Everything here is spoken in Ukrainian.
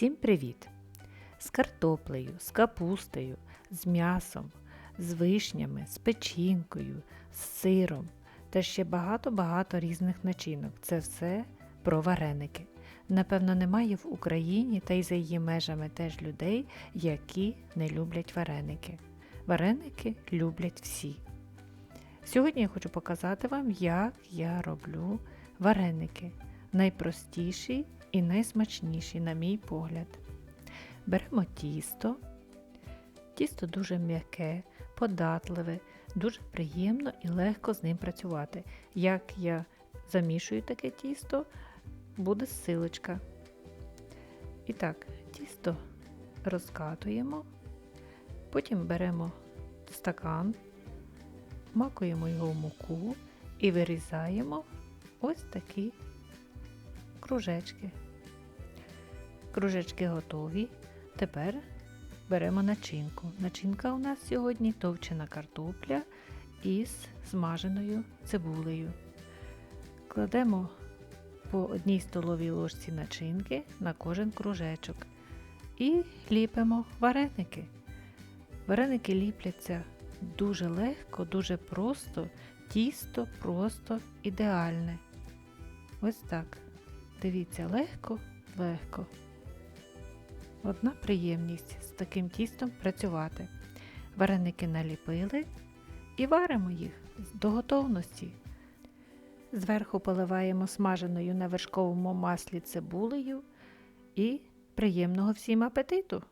Всім привіт! З картоплею, з капустою, з м'ясом, з вишнями, з печінкою, з сиром та ще багато-багато різних начинок. Це все про вареники. Напевно, немає в Україні та й за її межами теж людей, які не люблять вареники. Вареники люблять всі. Сьогодні я хочу показати вам, як я роблю вареники. Найпростіші і найсмачніші, на мій погляд. Беремо тісто. Тісто дуже м'яке, податливе, дуже приємно і легко з ним працювати. Як я замішую таке тісто, буде силочка. І так, тісто розкатуємо, потім беремо стакан, макуємо його в муку і вирізаємо ось такі кружечки. Кружечки готові. Тепер беремо начинку. Начинка у нас сьогодні товчена картопля із смаженою цибулею. Кладемо по одній столовій ложці начинки на кожен кружечок і ліпимо вареники. Вареники ліпляться дуже легко, дуже просто, тісто просто ідеальне. Ось так. Дивіться, легко, легко. Одна приємність з таким тістом працювати. Вареники наліпили і варимо їх до готовності. Зверху поливаємо смаженою на вершковому маслі цибулею і приємного всім апетиту!